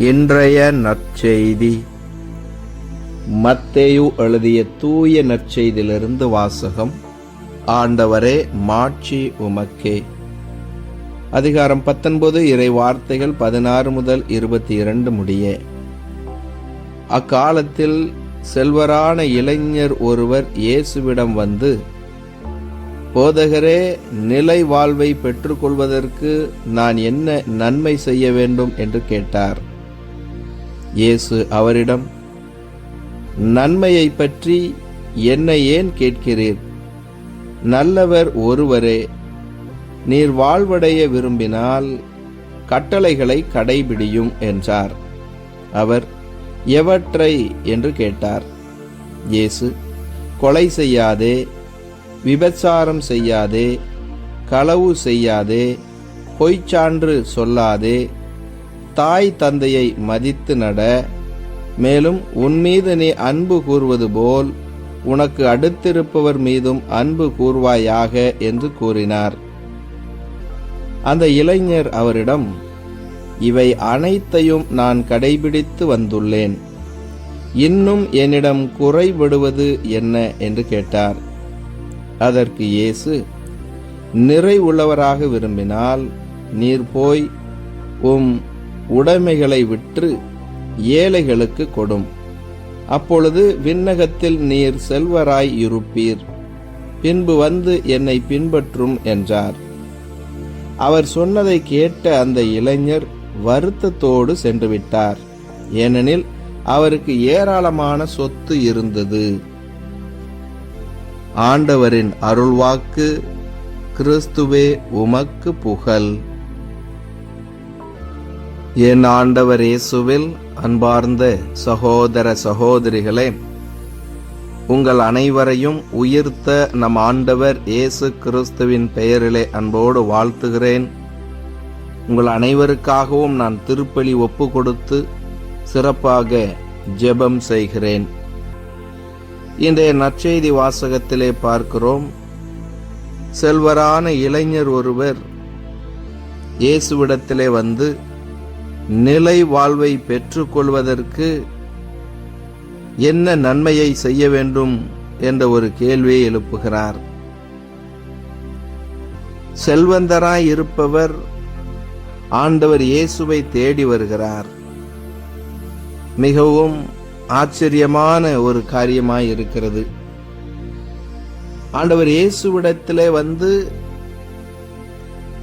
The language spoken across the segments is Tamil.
இன்றைய நற்செய்தி. மத்தேயு எழுதிய தூய நற்செய்தியிலிருந்து வாசகம் ஆண்டவரே மாட்சி உமக்கே. அதிகாரம் பத்தொன்பது இறை வார்த்தைகள் பதினாறு முதல் இருபத்தி இரண்டு முடிய. அக்காலத்தில் செல்வரான இளைஞர் ஒருவர் இயேசுவிடம் வந்து போதகரே நிலை வாழ்வை பெற்றுக்கொள்வதற்கு நான் என்ன நன்மை செய்ய வேண்டும்? என்று கேட்டார். இயேசு அவரிடம் நன்மையை பற்றி என்னை ஏன் கேட்கிறீர்? நல்லவர் ஒருவரே நீர் வாழ்வடைய விரும்பினால் கட்டளைகளை கடைபிடியும் என்றார். அவர் எவற்றை? என்று கேட்டார். இயேசு கொலை செய்யாதே விபச்சாரம் செய்யாதே களவு செய்யாதே பொய்ச்சான்று சொல்லாதே தாய் தந்தையை மதித்து நட மேலும் உன் மீது நீ அன்பு கூறுவது போல் உனக்கு அடுத்திருப்பவர் மீதும் அன்பு கூறுவாயாக என்று கூறினார். அந்த இளைஞர் அவரிடம் இவை அனைத்தையும் நான் கடைபிடித்து வந்துள்ளேன். இன்னும் என்னிடம் குறைபடுவது என்ன? என்று கேட்டார். அதற்கு இயேசு நிறைவுள்ளவராக விரும்பினால் நீர் போய் உம் உடைமைகளை விற்று ஏழைகளுக்கு கொடும். அப்பொழுது விண்ணகத்தில் நீர் செல்வராய் இருப்பீர். பின்பு வந்து என்னை பின்பற்றும் என்றார். அவர் சொன்னதை கேட்ட அந்த இளைஞர் வருத்தத்தோடு சென்றுவிட்டார். ஏனெனில் அவருக்கு ஏராளமான சொத்து இருந்தது. ஆண்டவரின் அருள்வாக்கு கிறிஸ்துவே உமக்கு புகழ். என் ஆண்டவர் இயேசுவில் அன்பார்ந்த சகோதர சகோதரிகளே உங்கள் அனைவரையும் உயிர்த்த நம் ஆண்டவர் இயேசு கிறிஸ்துவின் பெயரிலே அன்போடு வாழ்த்துகிறேன். உங்கள் அனைவருக்காகவும் நான் திருப்பலி ஒப்பு கொடுத்து சிறப்பாக ஜெபம் செய்கிறேன். இன்றைய நற்செய்தி வாசகத்திலே பார்க்கிறோம். செல்வரான இளைஞர் ஒருவர் இயேசுவிடத்திலே வந்து நிலை வாழ்வை பெற்றுக்கொள்வதற்கு என்ன நன்மையை செய்ய வேண்டும் என்ற ஒரு கேள்வியை எழுப்புகிறார். செல்வந்தராய் இருப்பவர் ஆண்டவர் இயேசுவை தேடி வருகிறார். மிகவும் ஆச்சரியமான ஒரு காரியமாய் இருக்கிறது. ஆண்டவர் இயேசுவிடத்திலே வந்து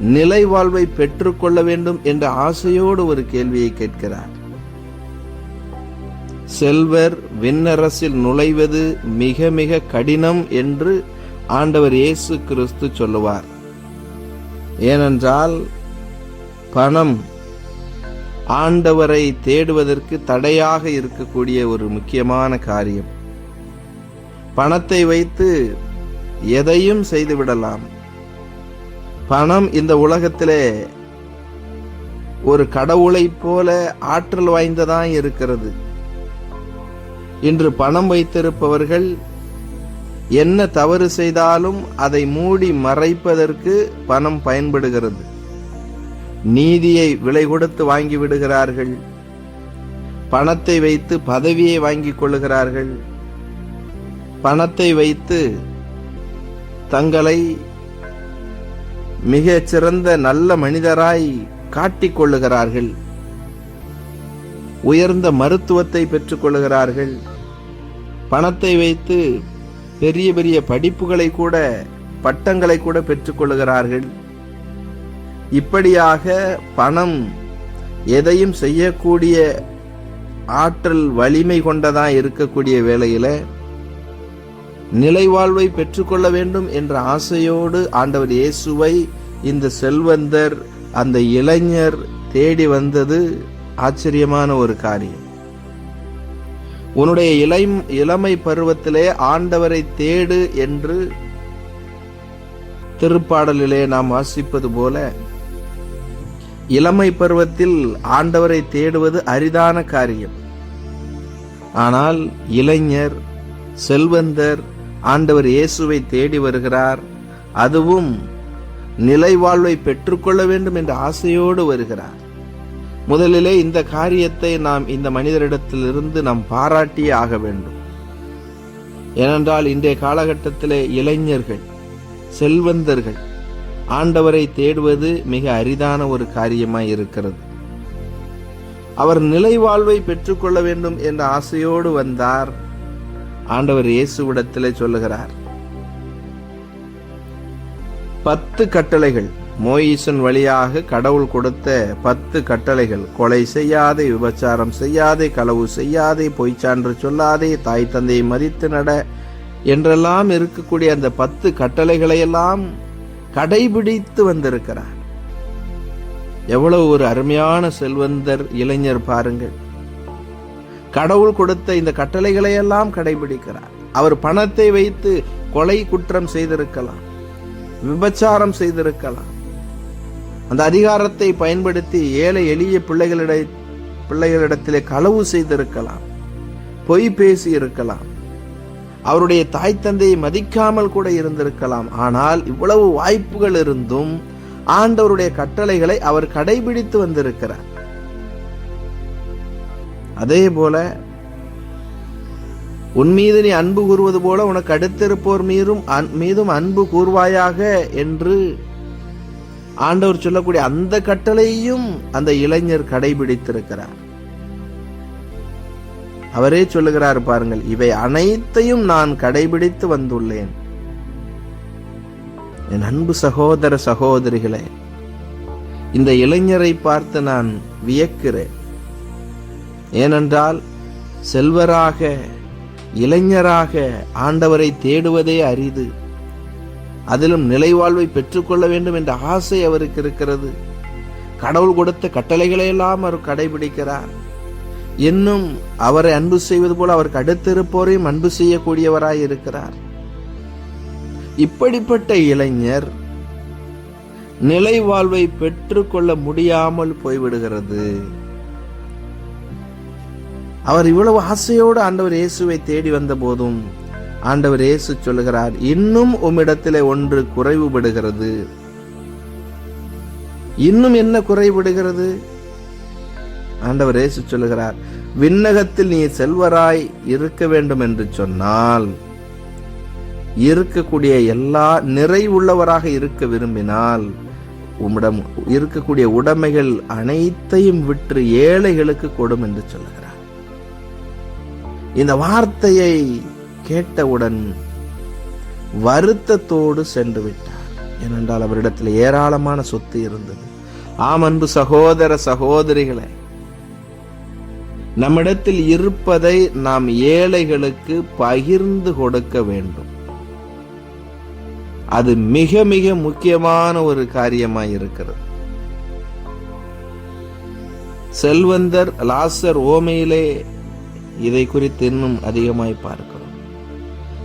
நிலை வாழ்வை பெற்றுக்கொள்ள வேண்டும் என்ற ஆசையோடு ஒரு கேள்வியை கேட்கிறார். செல்வர் விண்ணரசில் நுழைவது மிக மிக கடினம் என்று ஆண்டவர் இயேசு கிறிஸ்து சொல்லுவார். ஏனென்றால் பணம் ஆண்டவரை தேடுவதற்கு தடையாக இருக்கக்கூடிய ஒரு முக்கியமான காரியம். பணத்தை வைத்து எதையும் செய்துவிடலாம். பணம் இந்த உலகத்திலே ஒரு கடவுளைப் போல ஆற்றல் வாய்ந்ததான் இருக்கிறது. இன்று பணம் வைத்திருப்பவர்கள் என்ன தவறு செய்தாலும் அதை மூடி மறைப்பதற்கு பணம் பயன்படுகிறது. நீதியை விலை கொடுத்து வாங்கி விடுகிறார்கள். பணத்தை வைத்து பதவியை வாங்கிக் கொள்ளுகிறார்கள். பணத்தை வைத்து தங்களை மிக சிறந்த நல்ல மனிதராய் காட்டிக் கொள்ளுகிறார்கள் உயர்ந்த மருத்துவத்தை பெற்றுக்கொள்கிறார்கள் பணத்தை வைத்து பெரிய பெரிய படிப்புகளை கூட பட்டங்களை கூட பெற்றுக்கொள்கிறார்கள் இப்படியாக பணம் எதையும் செய்யக்கூடிய ஆற்றல் வலிமை கொண்டதா இருக்கக்கூடிய வேளையில நிலைவாழ்வை பெற்றுக்கொள்ள வேண்டும் என்ற ஆசையோடு ஆண்டவர் இயேசுவை இந்த செல்வந்தர் அந்த இளைஞர் தேடி வந்தது ஆச்சரியமான ஒரு காரியம். உன்னுடைய இளை இளமை பருவத்திலே ஆண்டவரை தேடு என்று திருப்பாடலிலே நாம் வாசிப்பது போல இளமை பருவத்தில் ஆண்டவரை தேடுவது அரிதான காரியம். ஆனால் இளைஞர் செல்வந்தர் ஆண்டவர் இயேசுவை தேடி வருகிறார். அதுவும் நிலை வாழ்வை பெற்றுக்கொள்ள வேண்டும் என்ற ஆசையோடு வருகிறார். முதலிலே இந்த காரியத்தை நாம் இந்த மனிதரிடத்திலிருந்து நாம் பாராட்டியே ஆக வேண்டும். ஏனென்றால் இன்றைய காலகட்டத்திலே இளைஞர்கள் செல்வந்தர்கள் ஆண்டவரை தேடுவது மிக அரிதான ஒரு காரியமாய் இருக்கிறது. அவர் நிலை வாழ்வை பெற்றுக்கொள்ள வேண்டும் என்ற ஆசையோடு வந்தார். ஆண்டவர் இயேசுவிடத்திலே சொல்லுகிறார் பத்து கட்டளைகள். மோயிசன் வழியாக கடவுள் கொடுத்த பத்து கட்டளைகள். கொலை செய்யாதே விபச்சாரம் செய்யாதே களவு செய்யாதே பொய்ச்சான்று சொல்லாதே தாய் தந்தையை மதித்து நட என்றெல்லாம் இருக்கக்கூடிய அந்த பத்து கட்டளைகளையெல்லாம் கடைபிடித்து வந்திருக்கிறார். எவ்வளவு ஒரு அருமையான செல்வந்தர் இளைஞர் பாருங்கள். கடவுள் கொடுத்த இந்த கட்டளைகளையெல்லாம் கடைபிடிக்கிறார். அவர் பணத்தை வைத்து கொலை குற்றம் செய்திருக்கலாம். விபச்சாரம் செய்திருக்கலாம். அந்த அதிகாரத்தை பயன்படுத்தி ஏழை எளிய பிள்ளைகளிட பிள்ளைகளிடத்திலே களவு செய்திருக்கலாம். பொய் பேசி இருக்கலாம் அவருடைய தாய் தந்தையை மதிக்காமல் கூட இருந்திருக்கலாம். ஆனால் இவ்வளவு வாய்ப்புகள் இருந்தும் ஆண்டவருடைய கட்டளைகளை அவர் கடைபிடித்து வந்திருக்கிறார். அதே போல உன் மீது நீ அன்பு கூறுவது போல உனக்கு அடுத்திருப்போர் மீதும் மீதும் அன்பு கூறுவாயாக என்று ஆண்டவர் சொல்லக்கூடிய அந்த கட்டளையும் அந்த இளைஞர் கடைபிடித்திருக்கிறார். அவரே சொல்லுகிறார் பாருங்கள் இவை அனைத்தையும் நான் கடைபிடித்து வந்துள்ளேன். என் அன்பு சகோதர சகோதரிகளே இந்த இளைஞரை பார்த்து நான் வியக்கிறேன். ஏனென்றால் செல்வராக இளைஞராக ஆண்டவரை தேடுவதே அரிது. அதிலும் நிலைவாழ்வை பெற்றுக்கொள்ள வேண்டும் என்ற ஆசை அவருக்கு இருக்கிறது. கடவுள் கொடுத்த கட்டளைகளை எல்லாம் அவர் கடைபிடிக்கிறார். இன்னும் அவரை அன்பு செய்வது போல அவருக்கு அடுத்திருப்போரையும் அன்பு செய்யக்கூடியவராய் இருக்கிறார். இப்படிப்பட்ட இளைஞர் நிலை வாழ்வை பெற்றுக்கொள்ள முடியாமல் போய்விடுகிறது. அவர் இவ்வளவு ஆசையோடு ஆண்டவர் இயேசுவை தேடி வந்த போதும் ஆண்டவர் இயேசு சொல்லுகிறார் இன்னும் உம்மிடத்திலே ஒன்று குறைவுபடுகிறது. இன்னும் என்ன குறைவிடுகிறது ஆண்டவர் இயேசு சொல்லுகிறார் விண்ணகத்தில் நீ செல்வராய் இருக்க வேண்டும் என்று சொன்னால் இருக்கக்கூடிய எல்லா நிறைவுள்ளவராக இருக்க விரும்பினால் உம்மிடம் இருக்கக்கூடிய உடைமைகள் அனைத்தையும் விற்று ஏழைகளுக்கு கொடும் என்று சொல்லுகிறார். இந்த வார்த்தையை கேட்டவுடன் வருத்தத்தோடு சென்று விட்டார். ஏனென்றால் அவரிடத்தில் ஏராளமான சொத்து இருந்தது. ஆம் அன்பு சகோதர சகோதரிகளை நம்மிடத்தில் இருப்பதை நாம் ஏழைகளுக்கு பகிர்ந்து கொடுக்க வேண்டும். அது மிக மிக முக்கியமான ஒரு காரியமாய் இருக்கிறது. செல்வந்தர் லாசர் ஓமையிலே இதை குறித்து இன்னும் அதிகமாய் பார்க்கிறோம்.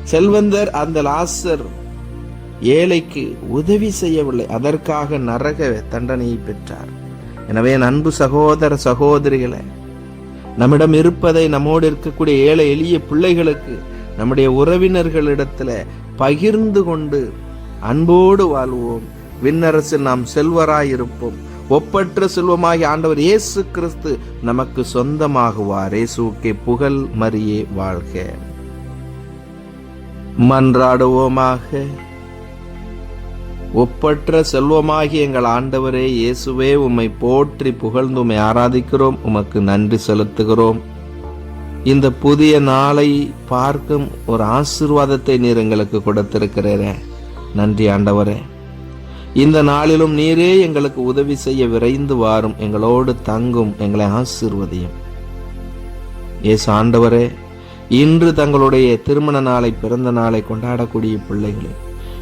செல்வந்தர் அந்த லாசர் ஏழைக்கு உதவி செய்யவில்லை. அதற்காக நரக தண்டனையை பெற்றார். எனவே அன்பு சகோதர சகோதரிகளை நம்மிடம் இருப்பதை நம்மோடு இருக்கக்கூடிய ஏழை எளிய பிள்ளைகளுக்கு நம்முடைய உறவினர்களிடத்துல பகிர்ந்து கொண்டு அன்போடு வாழ்வோம். விண்ணரசில் நாம் செல்வராயிருப்போம் ஒப்பற்ற செல்வமாகி ஆண்டவர் இயேசு கிறிஸ்து நமக்கு சொந்தமாகுவார். இயேசுக்கே புகழ் மரியே வாழ்க. மன்றாடுவோமாக. ஒப்பற்ற செல்வமாகி எங்கள் ஆண்டவரே இயேசுவே உம்மை போற்றி புகழ்ந்து உம்மை ஆராதிக்கிறோம் உமக்கு நன்றி செலுத்துகிறோம். இந்த புதிய நாளை பார்க்கும் ஒரு ஆசிர்வாதத்தை நீர் எங்களுக்கு கொடுத்திருக்கிறேன் நன்றி ஆண்டவரே. இந்த நாளிலும் நீரே எங்களுக்கு உதவி செய்ய விரைந்து வாரும். எங்களோடு தங்கும் எங்களை ஆசிர்வதியும். ஏசு ஆண்டவரே இன்று தங்களுடைய திருமண நாளை பிறந்த நாளை கொண்டாடக்கூடிய பிள்ளைகளே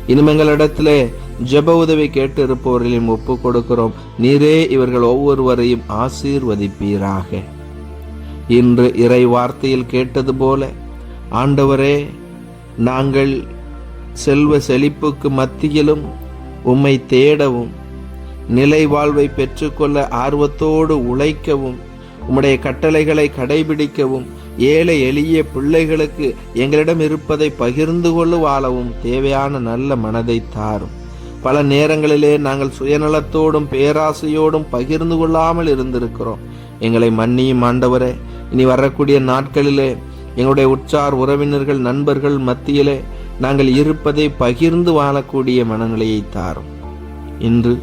இனிமே எங்களிடத்திலே ஜெப உதவி கேட்டு இருப்பவர்களையும் ஒப்பு கொடுக்கிறோம். நீரே இவர்கள் ஒவ்வொருவரையும் ஆசீர்வதிப்பீராக. இன்று இறை வார்த்தையில் கேட்டது போல ஆண்டவரே நாங்கள் செல்வ செழிப்புக்கு மத்தியிலும் உம்மை தேடவும் நிலை வாழ்வை பெற்றுக்கொள்ள ஆர்வத்தோடு உழைக்கவும் உம்முடைய கட்டளைகளை கடைபிடிக்கவும் ஏழை எளிய பிள்ளைகளுக்கு எங்களிடம் இருப்பதை பகிர்ந்து கொள்ள வாழவும் தேவையான நல்ல மனதை தாரும். பல நேரங்களிலே நாங்கள் சுயநலத்தோடும் பேராசையோடும் பகிர்ந்து கொள்ளாமல் இருந்திருக்கிறோம். எங்களை மன்னியும் ஆண்டவரே இனி வரக்கூடிய நாட்களிலே எங்களுடைய உற்றார் உறவினர்கள் நண்பர்கள் மத்தியிலே நாங்கள் இருப்பதை பகிர்ந்து வாழக்கூடிய மனநிலையை தாரும். இன்று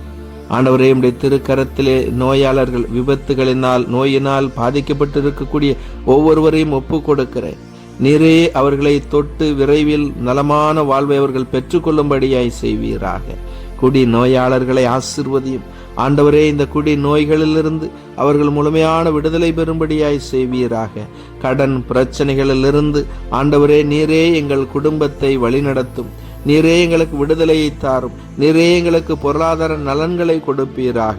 ஆண்டவரே உடைய திருக்கரத்திலே நோயாளர்கள் விபத்துகளினால் நோயினால் பாதிக்கப்பட்டிருக்கக்கூடிய ஒவ்வொருவரையும் ஒப்பு கொடுக்கிறேன் நீரே அவர்களை தொட்டு விரைவில் நலமான வாழ்வை அவர்கள் பெற்றுக்கொள்ளும்படியாய் செய்வீராக. குடி நோயாளர்களை ஆசிர்வதியும். ஆண்டவரே இந்த குடி நோய்களிலிருந்து அவர்கள் முழுமையான விடுதலை பெறும்படியாய் செய்வீராக. கடன் பிரச்சனைகளிலிருந்து ஆண்டவரே நீரே எங்கள் குடும்பத்தை வழிநடத்தும். நீரே எங்களுக்கு விடுதலையை தாரும். நீரே எங்களுக்கு பொருளாதார நலன்களை கொடுப்பீராக.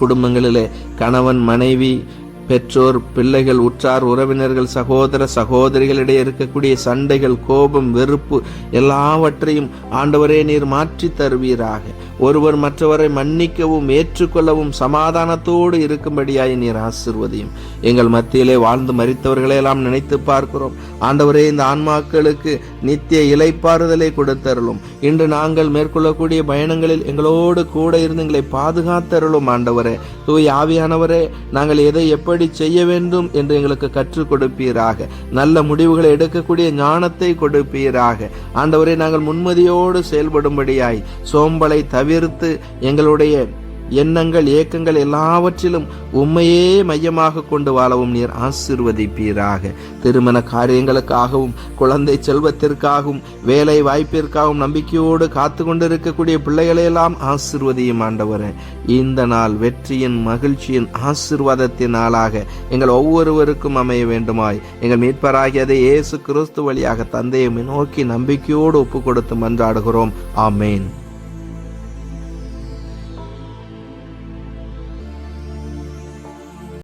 குடும்பங்களிலே கணவன் மனைவி பெற்றோர் பிள்ளைகள் உற்றார் உறவினர்கள் சகோதர சகோதரிகளிடையே இருக்கக்கூடிய சண்டைகள் கோபம் வெறுப்பு எல்லாவற்றையும் ஆண்டவரே நீர் மாற்றி தருவீராக. ஒருவர் மற்றவரை மன்னிக்கவும் ஏற்றுக்கொள்ளவும் சமாதானத்தோடு இருக்கும்படியாய் நீர் ஆசிர்வதியும். எங்கள் மத்தியிலே வாழ்ந்து மறித்தவர்களை எல்லாம் நினைத்து பார்க்கிறோம். ஆண்டவரே இந்த ஆன்மாக்களுக்கு நித்திய இலைப்பாறுதலை கொடுத்தருளும். இன்று நாங்கள் மேற்கொள்ளக்கூடிய பயணங்களில் எங்களோடு கூட இருந்து எங்களை பாதுகாத்தருளும் ஆண்டவரே. தூய் ஆவியானவரே நாங்கள் எதை எப்படி எப்படி செய்ய வேண்டும் என்று எங்களுக்கு கற்றுக் கொடுப்பீராக. நல்ல முடிவுகளை எடுக்கக்கூடிய ஞானத்தை கொடுப்பீராக. ஆண்டவரை நாங்கள் முன்மதியோடு செயல்படும்படியாய் சோம்பலை தவிர்த்து எங்களுடைய எண்ணங்கள் ஏக்கங்கள் எல்லாவற்றிலும் உண்மையே மையமாக கொண்டு வாழவும் நீர் ஆசிர்வதிப்பீராக. திருமண காரியங்களுக்காகவும் குழந்தை செல்வத்திற்காகவும் வேலை வாய்ப்பிற்காகவும் நம்பிக்கையோடு காத்து கொண்டிருக்கக்கூடிய பிள்ளைகளையெல்லாம் ஆசிர்வதியும் ஆண்டவரே. இந்த நாள் வெற்றியின் மகிழ்ச்சியின் ஆசிர்வாதத்தின் நாளாக எங்கள் ஒவ்வொருவருக்கும் அமைய வேண்டுமாய். எங்கள் மீட்பராகியதை இயேசு கிறிஸ்து வழியாக தந்தையை நோக்கி நம்பிக்கையோடு ஒப்பு கொடுத்து மன்றாடுகிறோம். ஆமேன்.